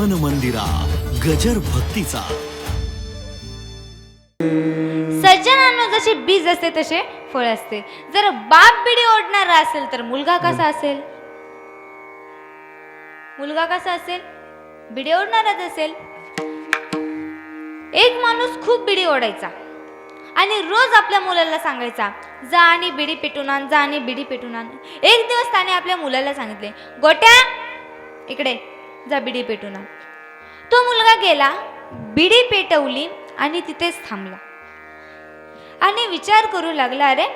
मन मंदिरा गजर भक्तीचा. सज्जनांनो जसे बीज असते तसे फळ असते. जर बाप बिडी ओढणारा असेल तर मुलगा कसा असेल? मुलगा कसा असेल? बिडी ओढणाराच असेल? एक माणूस खूप बिडी ओढायचा. आणि रोज आपल्या मुलाला सांगायचा जा आणि बिडी पेटून आण जा आणि बिडी पेटून आण. एक दिवस त्याने आपल्या मुलाला सांगितले गोट्या इकडे. जा बिडी पेटून आण तो मुलगा गेला बिडी पेटवली आणि तिथेच थांबला. आणि विचार करू लागला अरे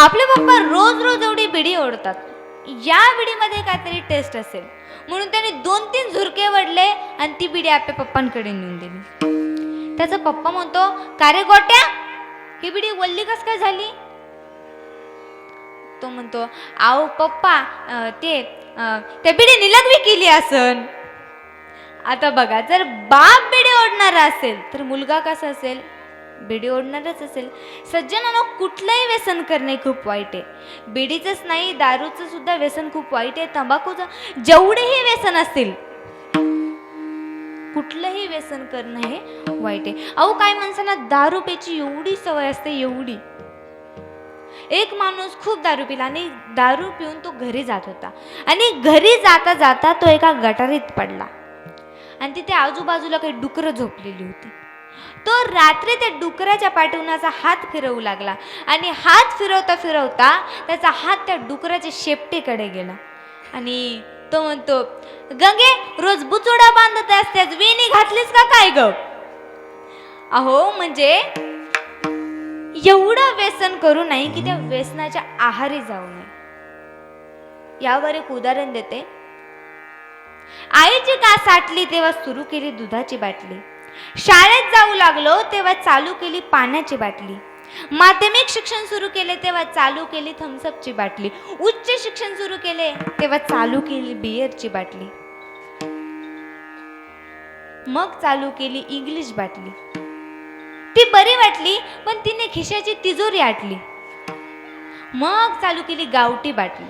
आपले पप्पा रोज रोज एवढी बिडी ओढतात. या बिडीमध्ये काहीतरी टेस्ट असेल. म्हणून त्याने दोन तीन झुरके वडले आणि ती बिडी आपल्या पप्पांकडे नेऊन दिली. त्याचा पप्पा म्हणतो का रे गोट्या ही बिडी वल्ली कस काय झाली? तो म्हणतो आहो पप्पा ते त्या बिडी लग्वी केली असन. आता बघा जर बाप बिडी ओढणारा असेल तर मुलगा कसा असेल? बिडी ओढणारच असेल. सज्जनानं कुठलंही व्यसन करणे खूप वाईट आहे. बिडीचंच नाही दारूचं सुद्धा व्यसन खूप वाईट आहे. तंबाखूचं जेवढेही व्यसन असतील कुठलंही व्यसन करणं हे वाईट आहे. अहो काही माणसांना दारू प्यायची एवढी सवय असते एवढी. एक माणूस खूप दारू पिला आणि दारू पिऊन तो घरी जात होता. आणि घरी जाता जाता तो एका गटारीत पडला. आणि तिथे आजूबाजूला काही डुकरं झोपलेली होती. तो रात्री त्या डुकराच्या पाठवण्याचा हात फिरवू लागला. आणि हात फिरवता फिरवता त्याचा हात त्या डुकराच्या शेपटीकडे गेला. आणि तो म्हणतो गंगे रोज बुचोडा बांधत असतेस वेणी घातलीस का काय ग? अहो म्हणजे एवढं व्यसन करू नाही की त्या व्यसनाच्या आहारी जाऊ नये. यावर एक उदाहरण देते. आईची का साठली तेव्हा सुरू केली दुधाची बाटली. शाळेत जाऊ लागलो तेव्हा चालू केली पाण्याची बाटली. माध्यमिक शिक्षण सुरू केले तेव्हा चालू केली थम्सअपची बाटली. उच्च शिक्षण सुरू केले तेव्हा चालू केली बियरची बाटली. मग चालू केली इंग्लिश बाटली. ती बरी वाटली पण तिने खिशाची तिजोरी आटली. मग चालू केली गावठी बाटली.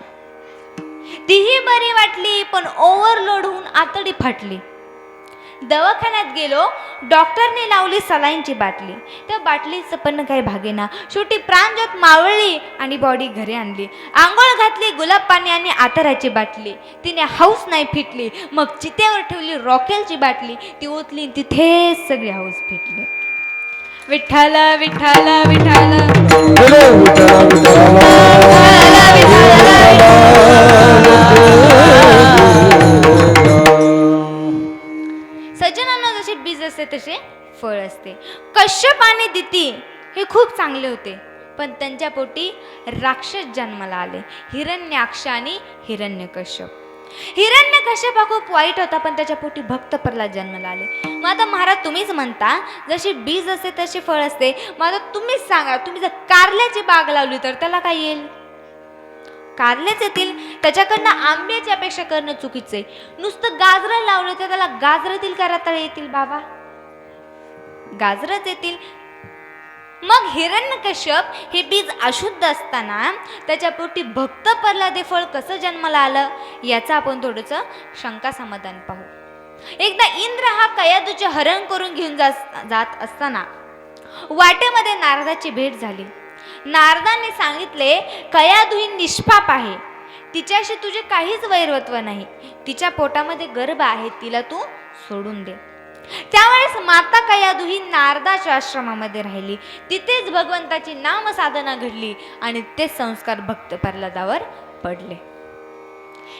तीही बरी वाटली पण ओव्हरलोड होऊन आतडी फाटली. दवाखान्यात गेलो डॉक्टरने लावली सलाईनची बाटली. त्या बाटलीचं पण काही भागेना. शेवटी प्राणज्योत मावळली आणि बॉडी घरी आणली. आंघोळ घातली गुलाब पाणी आणि आतराची बाटली. तिने हाऊस नाही फिटली. मग चितेवर ठेवली रॉकेलची बाटली. ती ओतली तिथेच सगळी हाऊस फिटली. विठ्ठल विठ्ठल विठ्ठल. सज्जनांना जसे बीज असते तसे फळ असते. कश्यप आणि दिती हे खूप चांगले होते पण त्यांच्या पोटी राक्षस जन्माला आले. हिरण्याक्ष आणि हिरण्य कश्यप हिरण्य कश्यप हा खूप वाईट होता पण त्याच्या पोटी भक्त प्रल्हाद जन्माला आले. मग आता महाराज तुम्हीच म्हणता जशी बीज असते तसे फळ असते. मग आता तुम्हीच सांगा तुम्ही जर कारल्याची बाग लावली तर त्याला काय येईल? कारलेच येतील. त्याच्याकडनं आंब्याची अपेक्षा करणं चुकीचं आहे. नुसतं गाजरं लावलं तर त्याला गाजर येतील का रताळे येतील बाबा? गाजरच येतील. मग हिरण्यकश्यप हे बीज अशुद्ध असताना त्याच्या पोटी भक्त प्रल्हाद हे फळ कसं जन्माला आलं? याचं आपण थोडंसं शंका समाधान पाहू. एकदा इंद्र हा कयादूचे हरण करून घेऊन जा- जात असताना वाटेमध्ये नारदाची भेट झाली. नारदाने सांगितले कयादू ही निष्पाप आहे. तिच्याशी तुझे काहीच वैरत्व नाही. तिच्या पोटामध्ये गर्भ आहे तिला तू सोडून दे. त्यावेळेस माता कयादू ही नारदाच्या आश्रमामध्ये राहिली. तिथेच भगवंताची नामसाधना घडली आणि ते संस्कार भक्त प्रल्हादावर पडले.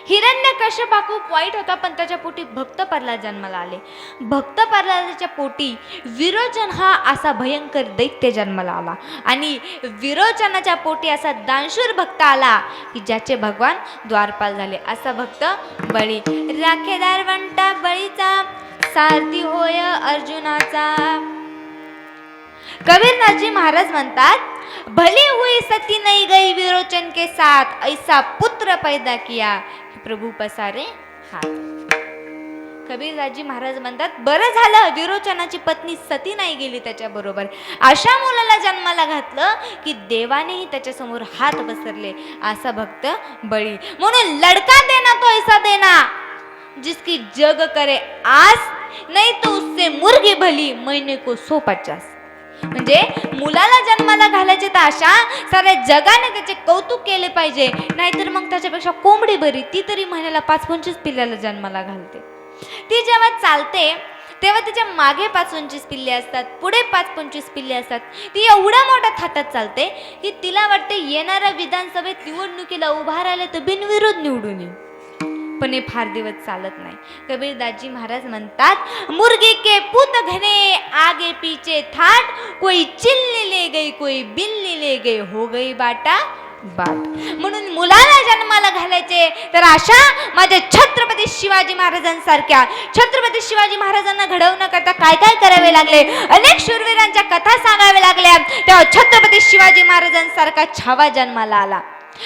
हिरण्य कश्यप खूप वाईट होता पण त्याच्या पोटी भक्त प्रल्हाद जन्माला आले. भक्त प्रल्हादाच्या पोटी विरोचन हा असा भयंकर दैत्य जन्माला आला. आणि विरोचनाच्या पोटी असा दानशूर भक्त आला की ज्याचे भगवान द्वारपाल झाले. असा भक्त बळी राखेदार वंटा बळीचा सारथी होय अर्जुनाचा. कबीरनाथजी महाराज म्हणतात भले हुई सती नहीं गई विरोचन के साथ ऐसा पुत्र पैदा किया। कि प्रभू पसारे हात कबीरदाजी महाराज म्हणतात बरं झालं विरोचनाची पत्नी सती नाही गेली त्याच्याबरोबर अशा मुलाला जन्माला घातलं की देवानेही त्याच्यासमोर हात पसरले असा भक्त बळी. म्हणून लडका देना तो ऐसा देना जिसकी जग करे आस नाही तो उससे मुर्गी भली मैने को सो म्हणजे मुलाला जन्माला घालायचे तर अशा साऱ्या जगाने त्याचे कौतुक केले पाहिजे. नाहीतर मग त्याच्यापेक्षा कोंबडी बरी ती तरी महिन्याला पाच पंचवीस पिल्ल्याला जन्माला घालते. ती जेव्हा चालते तेव्हा तिच्यामागे पाच पंचवीस पिल्ले असतात पुढे पाच पंचवीस पिल्ले असतात. ती एवढ्या मोठ्या थाटात चालते की तिला वाटते येणाऱ्या विधानसभेत निवडणुकीला उभा राहिले तर बिनविरोध निवडून येईल. पण हे फार दिवस चालत नाही. कबीरदासजी महाराज म्हणतात मुर्गी के पुत घने आगे पीछे थाट कोई चिल्ली ले गई कोई बिल्ली ले गई हो गई बाटा बाट. म्हणून मुलाला जन्माला घालायचे तर अशा माझ्या छत्रपती शिवाजी महाराजांसारख्या छत्रपती शिवाजी महाराजांना घडवण्याकरता काय काय करावे लागले? अनेक शूरवीरांच्या कथा सांगाव्या लागल्या. तेव्हा छत्रपती शिवाजी महाराजांसारखा छावा जन्माला आला.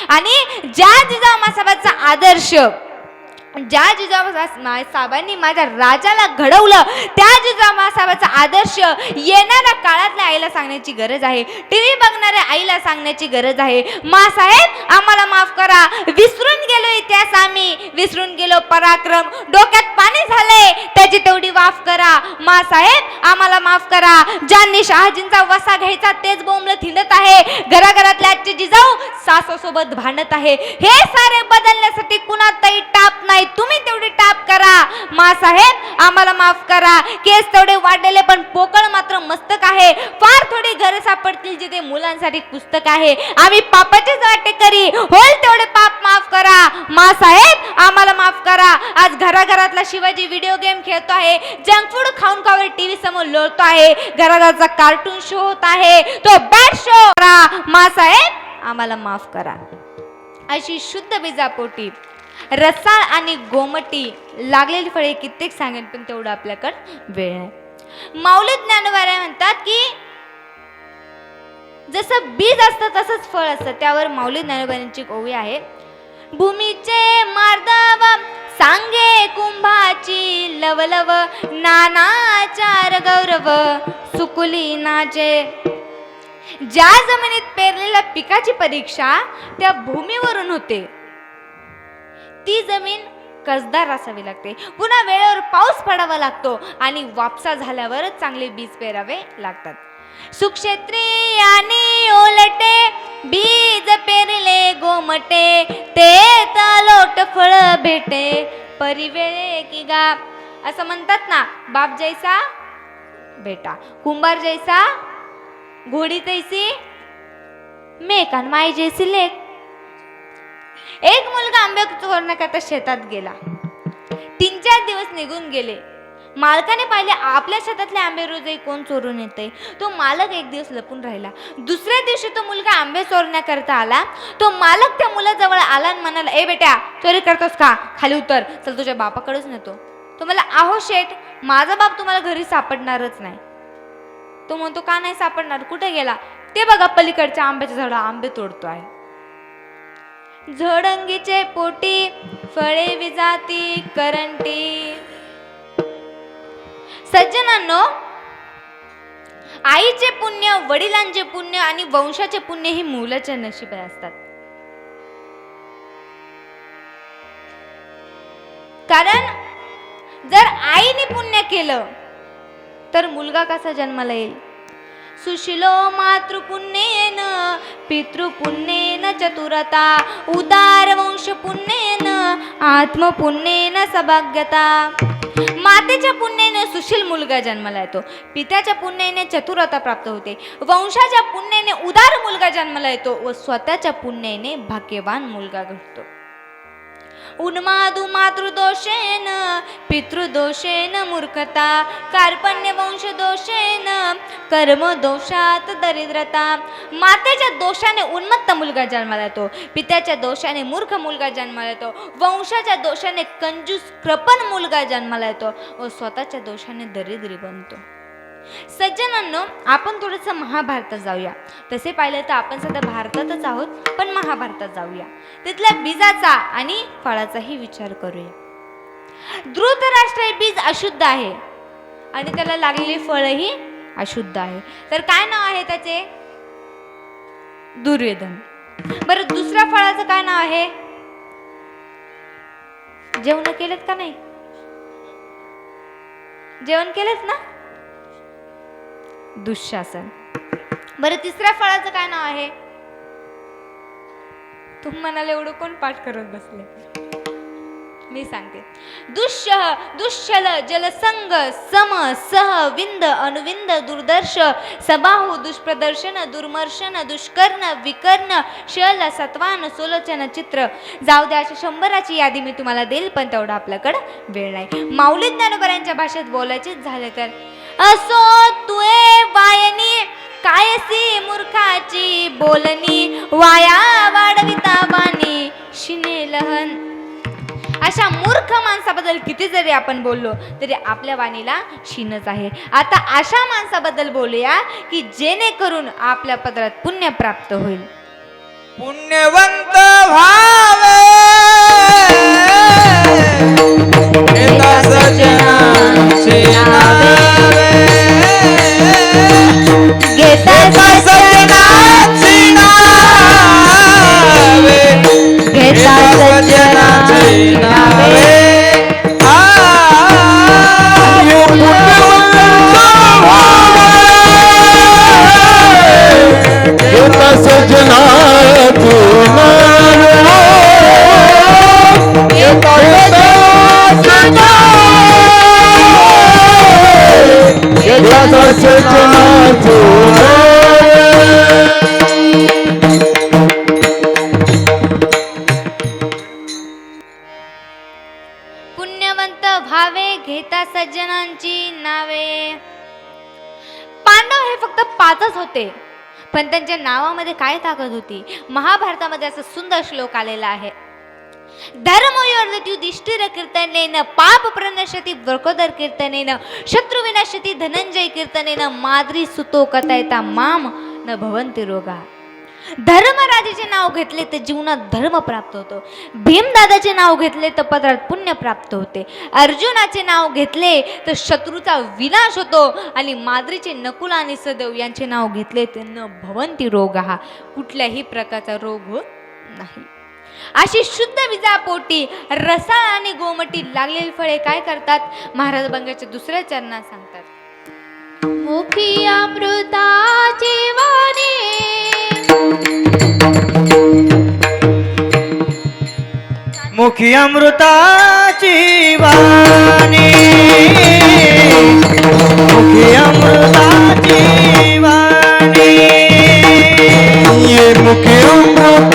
आणि ज्या जिजामासाहेबांचा आदर्श ज्या जिजामासाहेब साहेबांनी माझ्या राजाला घडवलं त्या जिजामासाहेबाचा आदर्श येणाऱ्या काळातल्या आईला सांगण्याची गरज आहे. टी व्ही बघणाऱ्या आईला सांगण्याची गरज आहे. मासाहेब आम्हाला माफ करा. विसरून गेलो इतिहास आम्ही. विसरून गेलो पराक्रम. डोक्यात पाणी झालंय. त्याची तेवढी वाफ करा. मासाहेब आम्हाला माफ करा. ज्यांनी शहाजींचा वसा घ्यायचा तेच बोंबलं थिंडत आहे. घराघरातल्या आजचे जिजाऊ सासूसोबत भांडत आहे. हे सारे बदलण्यासाठी कुणातही टाप नाही. तुम्ही तेवढी टाप करा. मा साहेब आम्हाला माफ करा. केस तेवढे वाढलेले पण पोकळ मात्र मस्तक आहे. फार थोडी घरं सापडतील जिथे मुलांसाठी पुस्तक आहे. आम्ही पापाचीच वाटे करी. होईल तेवढे पाप माफ करा. मा साहेब आम्हाला माफ करा. आज घराघरातला शिवाजी व्हिडिओ गेम खेळतो आहे. जंक फूड खाऊन खाऊन टीव्ही समोर लोळतो आहे. घराघराचा कार्टून शो होत आहे. तो बॅड शो करा. मा साहेब आम्हाला माफ करा. अशी शुद्ध बिजापोटी रसाळ आणि गोमटी लागलेली फळे कित्येक सांगेन पण तेवढं आपल्याकडं वेळ आहे. माऊली ज्ञानवाऱ्या म्हणतात की जसं बीज असतं तसंच फळ असतं. त्यावर माऊली ज्ञानोबांची ओवी आहे. भूमीचे मार्दव सांगे कुंभाची लवलव नानाचार गौरव सुकुली नाचे ज्या जमिनीत पेरलेल्या पिकाची परीक्षा त्या भूमीवरून होते. ती जमीन कसदार असावी लागते. पुन्हा वेळेवर पाऊस पडावा लागतो आणि वापसा झाल्यावर चांगले बीज पेरावे लागतात. सुक्षेत्री आणि ओलटे बीज पेरले गोमटे ते तलोट फळ भेटे परिवेळे की गा असं म्हणतात ना बाप जैसा बेटा. कुंभार जैसा घोडी तैसी मेकान माय जैसी लेक. एक मुलगा आंबे चोरण्याकरता शेतात गेला. तीन चार दिवस निघून गेले. मालकाने पाहिले आपल्या शेतातले आंबे रोजही कोण चोरून येते तो मालक एक दिवस लपून राहिला. दुसऱ्या दिवशी तो मुलगा आंबे चोरण्याकरता आला. तो मालक त्या मुलाजवळ आला आणि म्हणाला ए बेट्या चोरी करतोस का? खाली उतर. चल तुझ्या बापाकडेच नेतो. तो मला आहो शेठ माझा बाप तुम्हाला घरी सापडणारच नाही. तो म्हणतो का नाही सापडणार? कुठे गेला? ते बघा पलीकडच्या आंब्याच्या झाडा आंबे तोडतो आहे झोडंगीचे पोटी फळे विजाती करंटी. सज्जनांनो आईचे पुण्य वडिलांचे पुण्य आणि वंशाचे पुण्य हे मुलाच्या नशिबात असतात. कारण जर आईने पुण्य केलं तर मुलगा कसा जन्माला येईल? सुशिलो मातृपुण्येन पितृपुण्येन चतुरता उदार वंश पुण्येन आत्मपुण्येन सभाग्यता. मातेच्या पुण्याने सुशील मुलगा जन्माला येतो. पित्याच्या पुण्याने चतुरता प्राप्त होते. वंशाच्या पुण्याने उदार मुलगा जन्माला येतो व स्वतःच्या पुण्याने भाग्यवान मुलगा घडतो. उन्मादु मातृदोषेन पितृदोषेन मूर्खता कार्पण्य वंश दोषेन कर्मदोषात दरिद्रता। मातेच्या दोषाने उन्मत्त मुलगा जन्माला येतो पित्याच्या दोषाने मूर्ख मुलगा जन्माला येतो वंशाच्या दोषाने कंजूस कृपण मुलगा जन्माला येतो व स्वतःच्या दोषाने दरिद्री बनतो. सज्जनांनो आपण थोडंसं महाभारतात जाऊया. तसे पाहिलं तर आपण सध्या भारतातच आहोत पण महाभारतात जाऊया. तिथल्या बीजाचा आणि फळाचाही विचार करूया. धृतराष्ट्र हे बीज अशुद्ध आहे. आणि त्याला लागलेली फळही अशुद्ध आहे. तर काय नाव आहे त्याचे? दुर्योधन. बरं दुसऱ्या फळाचं काय नाव आहे? जेवण केलेत का नाही? जेवण केलंच ना? दुःशासन. बरं तिसऱ्या फळाचं काय नाव आहे? तुम्ही म्हणाले एवढं कोण पाठ करत बसले? मी सांगते. दुष्य दुश्शल जलसंग सम सह विंद अनुविंद दुर्दर्श सबाहू दुष्प्रदर्शन दुर्मर्शन दुष्कर्ण विकर्ण शल सत्वान सोलोचन चित्र. जाऊ द्या अशी शंभराची यादी मी तुम्हाला देईल पण तेवढं आपल्याकडं वेळ नाही. माऊली ज्ञानोबरांच्या भाषेत बोलायचेच झाले तर. असो तुए वायनी कायसी मूर्खाची बोलणी? वाया वाढविता वाणी शिने लहन. अशा मूर्ख माणसाबद्दल किती जरी आपण बोललो तरी आपल्या वाणीला शिनच आहे. आता अशा माणसाबद्दल बोलूया की जेणेकरून आपल्या पदरात पुण्य प्राप्त होईल. पुण्यवंत व्हावे! येता काय ताकद होती? महाभारतामध्ये असं सुंदर श्लोक आलेला आहे. धर्मयोर्दती युधिष्ठिर कीर्तनेन पाप प्रणश्यती वृकोदर कीर्तनेन शत्रुविनाशती धनंजय कीर्तनेन माद्री सुतो कथयता माम न भवंती रोगा। धर्मराजाचे नाव घेतले तर जीवनात धर्म प्राप्त होतो. भीमदादाचे नाव घेतले तर पदरात पुण्य प्राप्त होते. अर्जुनाचे नाव घेतले तर शत्रूचा विनाश होतो आणि माद्रीचे नकुल आणि सदैव यांचे नाव घेतले तर न भवंती रोग हा. कुठल्याही प्रकारचा रोग होत नाही. अशी शुद्ध विजापोटी रसाळ आणि गोमटी लागलेली फळे काय करतात? महाराज बंगाच्या दुसऱ्या चरणात सांगतात. मुखी अमृताची वाणी. मुखी अमृताची वाणी. मुखी अमृताची वाणी. मुखी अमृत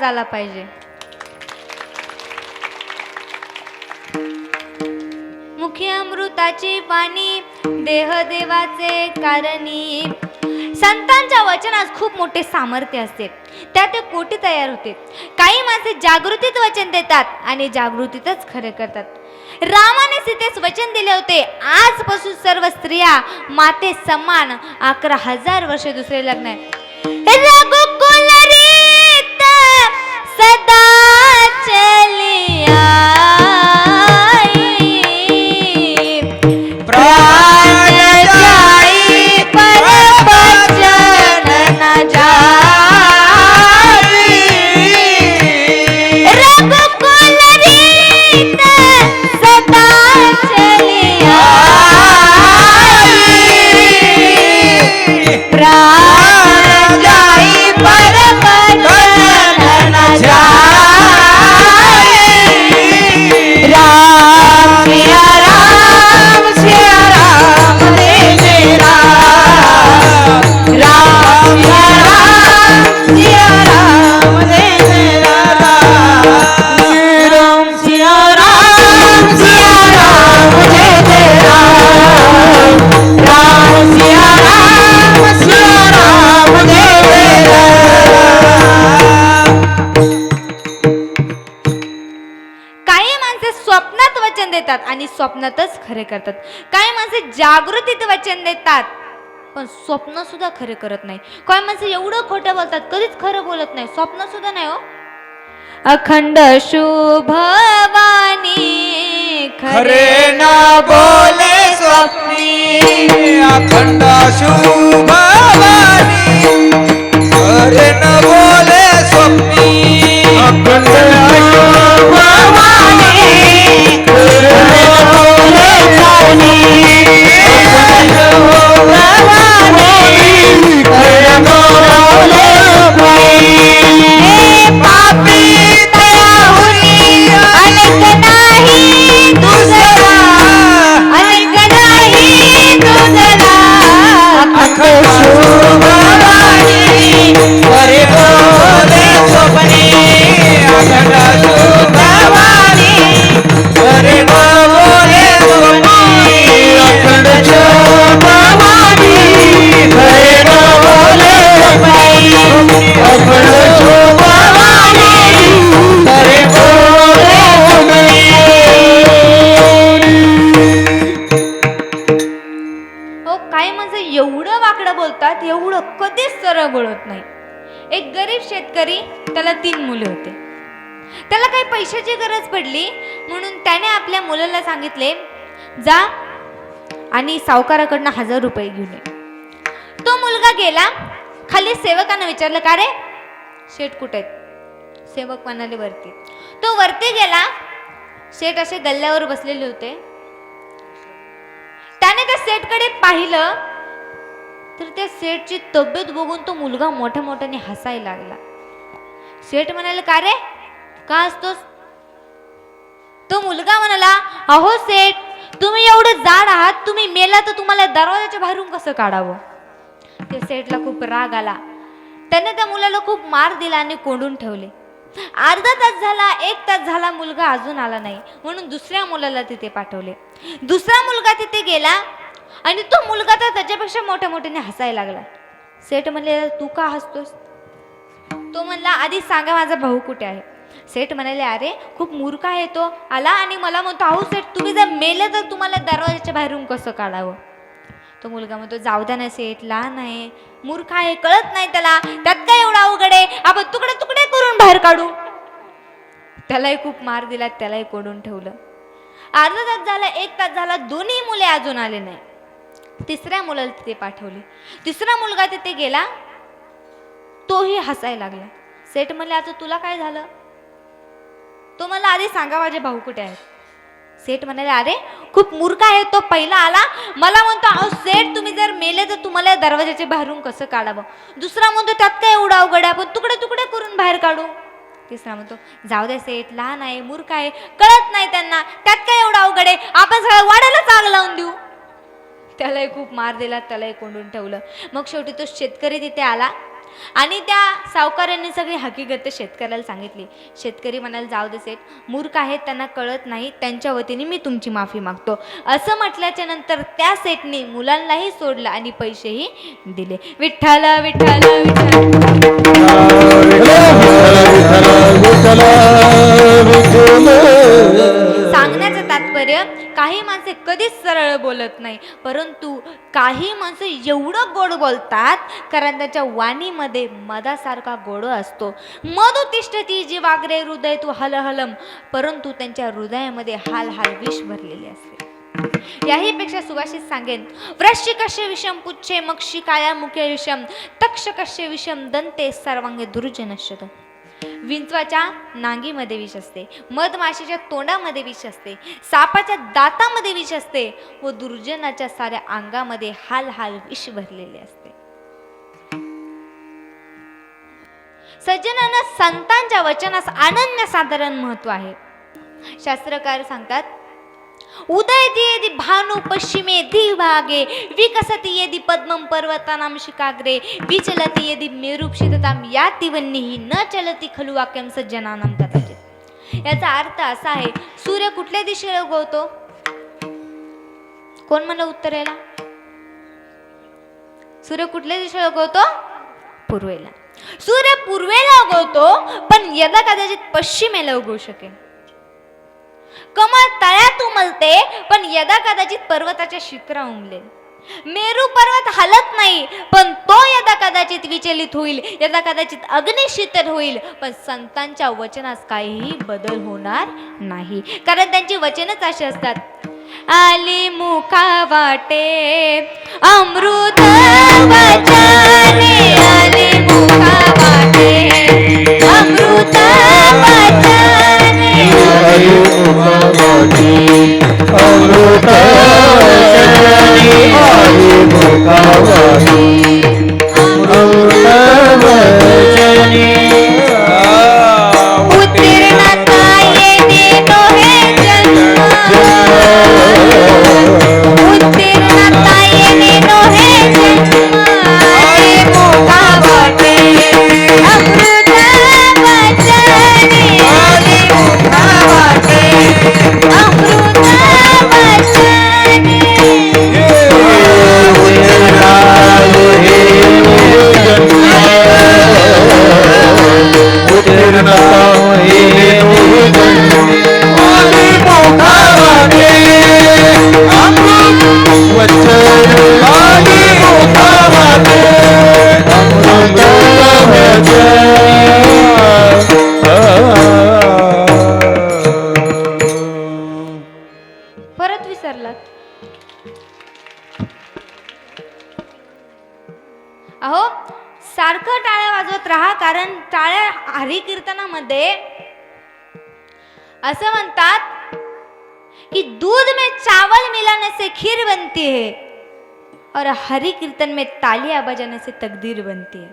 आवाज आला पाहिजे. मुखी अमृताची पाणी देह देवाचे कारणी. संतांच्या वचनात खूप मोठे सामर्थ्य असते. त्यात ते कोटी तयार होते. काही माणसे जागृतीत वचन देतात आणि जागृतीतच खरे करतात. रामाने सीतेस वचन दिले होते. आजपासून सर्व स्त्रिया माते समान अकरा हजार वर्ष दुसरे लग्न आहे स्वप्नातच खरे करतात. काही माणसे जागृतीत वचन देतात? पण स्वप्न सुद्धा खरे करत नाही. काही माणसे एवढं खोटं बोलतात? कधीच खरं बोलत नाही. स्वप्न सुद्धा नाही हो. अखंड शुभवानी खरे ना बोले स्वप्नी. अखंड शुभवानी शेतकरी त्याला तीन मुले होते. त्याला काही पैशाची गरज पडली म्हणून त्याने आपल्या मुलाला सांगितले जा आणि सावकाराकडनं हजार रुपये घेऊन ये. तो मुलगा गेला खाली सेवकानं विचारलं का रे? शेठ कुठे आहेत? सेवक म्हणाले वरती. तो वरती गेला शेठ असे गल्ल्यावर बसलेले होते. त्याने त्या सेठकडे पाहिलं तर त्या सेठची तब्येत बघून तो मुलगा मोठ्या मोठ्याने हसायला लागला. सेठ म्हणाले का रे? का असतोस तो मुलगा म्हणाला अहो सेठ तुम्ही एवढं जाड आहात तुम्ही मेला तर तुम्हाला दरवाजाच्या बाहेरून कसं काढावं? त्या सेठला खूप राग आला. त्याने त्या मुलाला खूप मार दिला आणि कोंडून ठेवले. अर्धा तास झाला एक तास झाला मुलगा अजून आला नाही. म्हणून दुसऱ्या मुलाला तिथे पाठवले. दुसरा मुलगा तिथे गेला आणि तो मुलगा तर त्याच्यापेक्षा मोठ्या मोठ्याने हसायला लागला. सेठ म्हणले तू का हसतोस? तो म्हणला आधी सांगा माझा भाऊ कुठे आहे. सेठ म्हणाले अरे खूप मूर्ख आहे तो. आला आणि मला म्हणतो अहो सेठ तुम्ही जर मेले तर तुम्हाला दरवाजाच्या बाहेरून कसं काढावं? तो मुलगा म्हणतो जाऊ द्या ना सेठ लहान आहे. मूर्ख आहे कळत नाही त्याला. त्यात काय एवढा अवघड आहे? आपण तुकडे तुकडे करून बाहेर काढू. त्यालाही खूप मार दिला त्यालाही कोडून ठेवलं. अर्धा तास झाला एक तास झाला दोन्ही मुले अजून आले नाही. तिसऱ्या मुलाला तिथे पाठवले. तिसरा मुलगा तिथे गेला. तोही हसायला लागला. सेठ म्हणले आता तुला काय झालं? तो मला आधी सांगा माझे भाऊ कुठे आहेत? सेठ म्हणाले अरे खूप मूर्ख आहे तो पहिला आला. मला म्हणतो अहो सेठ तुम्ही जर मेले तर तुम्हाला या बाहेरून कसं काढावं? दुसरा म्हणतो त्यात काय एवढा अवघड आहे? आपण तुकडे तुकडे करून बाहेर काढू. तिसरा म्हणतो जाऊ दे सेठ लहान आहे मूर्ख आहे. कळत नाही त्यांना. त्यात काय एवढा अवघड आहे? आपण सगळं वाड्यालाच आग लावून देऊ. त्यालाही खूप मार दिला त्यालाही कोंडून ठेवलं. मग शेवटी तो शेतकरी तिथे आला. आणि त्या सावकारांनी सगळी हकीकत शेतकऱ्याला सांगितली. शेतकरी म्हणाला जाऊ दे सेठ मूर्ख आहेत त्यांना कळत नाही त्यांच्या वतीने मी तुमची माफी मागतो. असं म्हटल्याच्या नंतर त्या सेठने मुलांनाही सोडलं आणि पैसेही दिले. विठ्ठल विठ्ठल विठ्ठल. तात्पर्य काही माणसे कधीच सरळ बोलत नाही परंतु काही माणसं एवढं गोड बोलतात कारण त्याच्या वाणीमध्ये मधासारखा गोड असतो. मधु तिष्ठती जी वागरे हृदय तू हलहलम परंतु त्यांच्या हृदयामध्ये हाल हाल विष भरलेले असते. याही पेक्षा सुभाषित सांगेन वृश्चिकस्य विषम पुच्छे मक्षी काया मुखे विषम तक्ष कश्य विषम दंते सर्वांगे दुर्जनश्यत विंचवाच्या नांगीमध्ये विष असते. मधमाशीच्या तोंडामध्ये विष असते. सापाच्या दातामध्ये विष असते व दुर्जनाच्या साऱ्या अंगामध्ये हाल हाल विष भरलेले असते. सज्जनांना संतांच्या वचनास अनन्य साधारण महत्त्व आहे. शास्त्रकार सांगतात उदयति यदि भानु पश्चिमे दिभागे विकसति यदि पद्मं पर्वतानां शिकाग्रे विचलति यदि मेरुक्षिततां याति वह्निः न चलति खलु वाक्यं सज्जनानां कदाचित। याचा अर्थ असा आहे सूर्य कुठल्या दिशेला उगवतो? कोण म्हणलं उत्तरेला सूर्य कुठल्या दिशेला उगवतो? पूर्वेला. सूर्य पूर्वेला उगवतो पण यदा कदाचित पश्चिमेला उगवू शकेल कमळ तळ्यात उमलते पण यदा कदाचित पर्वताच्या शिखरा उमलेल. मेरू पर्वत हलत नाही पण तो यदा कदाचित विचलित होईल यदा कदाचित अग्निशीतल होईल पण संतांच्या वचनास काहीही बदल होणार नाही. कारण त्यांची वचनच अशी असतात. आली मुखा वाटे अमृत वचने आली मुखा वाटे. वचने उत्तीर्णता और हरि कीर्तन में तालियां बजाने से तकदीर बनती है।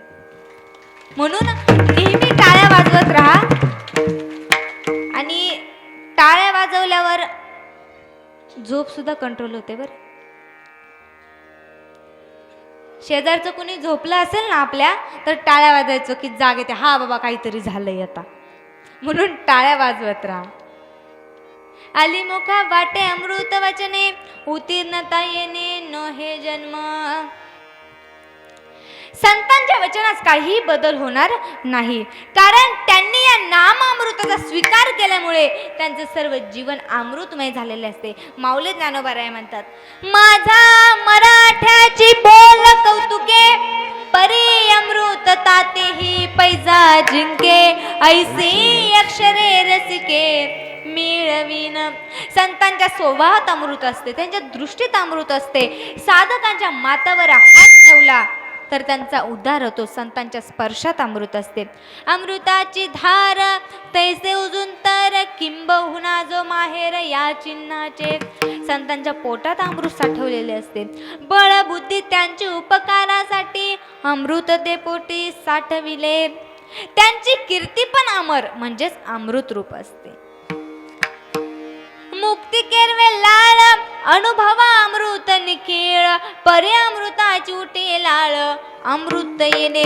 म्हणून नेहमी टाळ्या वाजवत राहा आणि टाळ्या वाजवल्यावर झोप सुद्धा कंट्रोल होते बर. शेजारचं कुणी झोपलं असेल ना आपल्या तर टाळ्या वाजायचं की जाग येते हा बाबा काहीतरी झालंय आता. म्हणून टाळ्या वाजवत राहा. आली मुखा वाटे अमृत वचने उत्तीर्णता येणे न हे जन्म. संतांच्या वचनास काहीही बदल होणार नाही. कारण त्यांनी या नाम अमृताचा स्वीकार केल्यामुळे त्यांचं सर्व जीवन अमृतमय झालेले असते. माऊले ज्ञानोबाराय म्हणतात माझा मराठ्याची बोल कौतुके परी अमृत तातेही पैजा जिंके ऐसी अक्षरे रसिके. मिळवीन. संतांच्या स्वभावात अमृत असते त्यांच्या दृष्टीत अमृत असते. साधकांच्या मातावर हात ठेवला तर त्यांचा उद्धार होतो संतांच्या स्पर्शात अमृत असते. अमृताची धार तैसे उजून तर किंबहुना जो माहेर या चिन्हाचे. संतांच्या पोटात अमृत साठवलेले असते. बळबुद्धी त्यांची उपकारासाठी अमृत ते पोटी साठविले. त्यांची कीर्ती पण अमर म्हणजेच अमृत रूप असते. मुक्ती केरवे लाल अनुभवा अमृत निखिळ परे अमृताची उटे लाळ. अमृत येणे.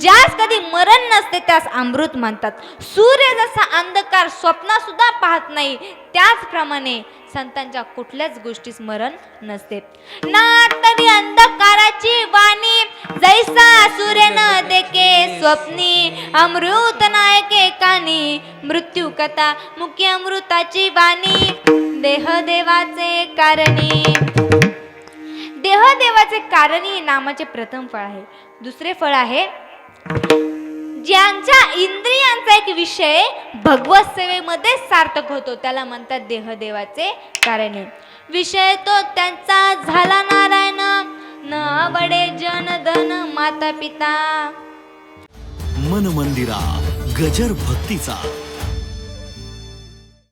ज्यास कधी मरण नसते त्यास अमृत म्हणतात. सूर्य जसा अंधकार स्वप्न सुद्धा पाहत नाही त्याचप्रमाणे संतांच्या कुठल्याच गोष्टीस मरण नसते. ना कधी अंधकाराची वाणी जैसा सूर्य न देखे स्वप्नी अमृत नायके कानी मृत्यू कथा मुख्य अमृताची वाणी देह देवाचे कारणी. देह देवाचे कारणी नामाचे प्रथम फळ आहे. दुसरे फळ आहे ज्यांच्या इंद्रियांचा एक विषय भगवत सेवेमध्ये सार्थक होतो. त्याला म्हणतात देहदेवाचे कारणे. विषय तो त्यांचा झाला नारायण. न आवडे जन धन माता पिता. मन मंदिरा गजर भक्तीचा.